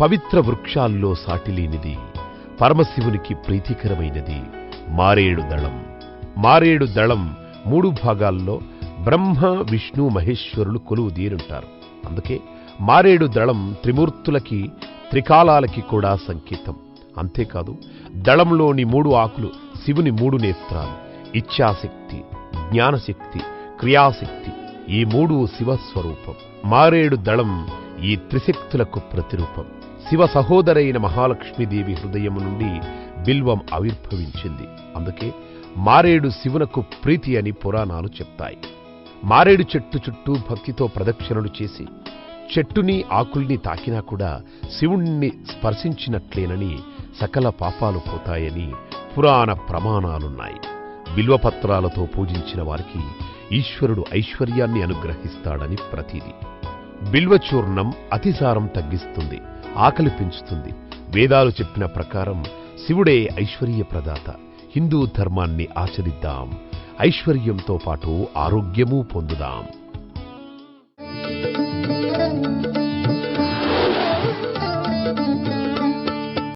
పవిత్ర వృక్షాల్లో సాటిలేనిది పరమశివునికి ప్రీతికరమైనది మారేడు దళం. మారేడు దళం మూడు భాగాల్లో బ్రహ్మ విష్ణు మహేశ్వరులు కొలువు తీరుంటారు. అందుకే మారేడు దళం త్రిమూర్తులకి త్రికాలాలకి కూడా సంకేతం. అంతేకాదు దళంలోని మూడు ఆకులు శివుని మూడు నేత్రాలు ఇచ్ఛాశక్తి జ్ఞానశక్తి క్రియాశక్తి ఈ మూడు శివస్వరూపం. మారేడు దళం ఈ త్రిశక్తులకు ప్రతిరూపం. శివ సహోదరైన మహాలక్ష్మీదేవి హృదయము నుండి బిల్వం ఆవిర్భవించింది. అందుకే మారేడు శివునకు ప్రీతి అని పురాణాలు చెప్తాయి. మారేడు చెట్టు చుట్టూ భక్తితో ప్రదక్షిణలు చేసి చెట్టుని ఆకుల్ని తాకినా కూడా శివుణ్ణి స్పర్శించినట్లేనని సకల పాపాలు పోతాయని పురాణ ప్రమాణాలున్నాయి. బిల్వపత్రాలతో పూజించిన వారికి ఈశ్వరుడు ఐశ్వర్యాన్ని అనుగ్రహిస్తాడని ప్రతీది. బిల్వచూర్ణం అతిసారం తగ్గిస్తుంది. ఆకలి పెంచుతుంది. వేదాలు చెప్పిన ప్రకారం శివుడే ఐశ్వర్య ప్రదాత. హిందూ ధర్మాన్ని ఆచరిద్దాం. ఐశ్వర్యంతో పాటు ఆరోగ్యమూ పొందుదాం.